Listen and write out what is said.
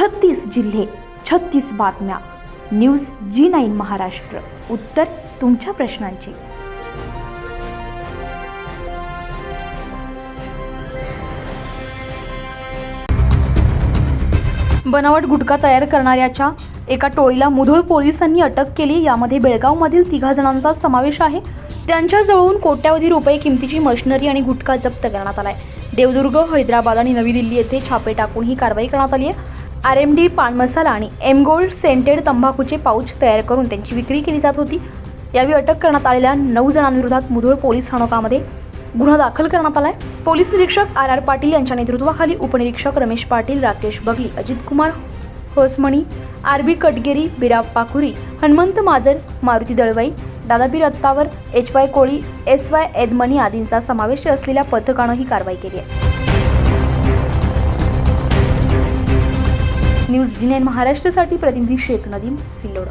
छत्तीस जिल्हे छत्तीस बातम्या. News G nine Maharashtra. उत्तर तुमच्या प्रश्नांची. बनावट गुटखा तयार करणाऱ्याच्या एका टोळीला मुधोळ पोलिसांनी अटक केली. यामध्ये बेळगावमधील तिघा जणांचा समावेश आहे. त्यांच्याजवळून कोट्यावधी रुपये किमतीची मशिनरी आणि गुटखा जप्त करण्यात आलाय. देवदुर्ग हैदराबाद आणि नवी दिल्ली येथे छापे टाकून ही कारवाई करण्यात आली आहे. आर एम डी पान मसाला आणि एमगोल्ड सेंटेड तंबाखूचे पाऊच तयार करून त्यांची विक्री केली जात होती. यावेळी अटक करण्यात आलेल्या नऊ जणांविरोधात मुधोळ पोलीस स्थानकामध्ये गुन्हा दाखल करण्यात आलाय. पोलीस निरीक्षक आर आर पाटील यांच्या नेतृत्वाखाली उपनिरीक्षक Ramesh Patil Rakesh Bagli Ajit Kumar Hosmani R B Katgeri Birab Pakhuri Hanumant Madar Maruti Dalwai Dadabir Attavar H Y Koli S Y Edmani आदींचा समावेश असलेल्या पथकानं ही कारवाई केली आहे. न्यूज जी महाराष्ट्रासाठी प्रतिनिधी शेख नदीम सिल्लोड।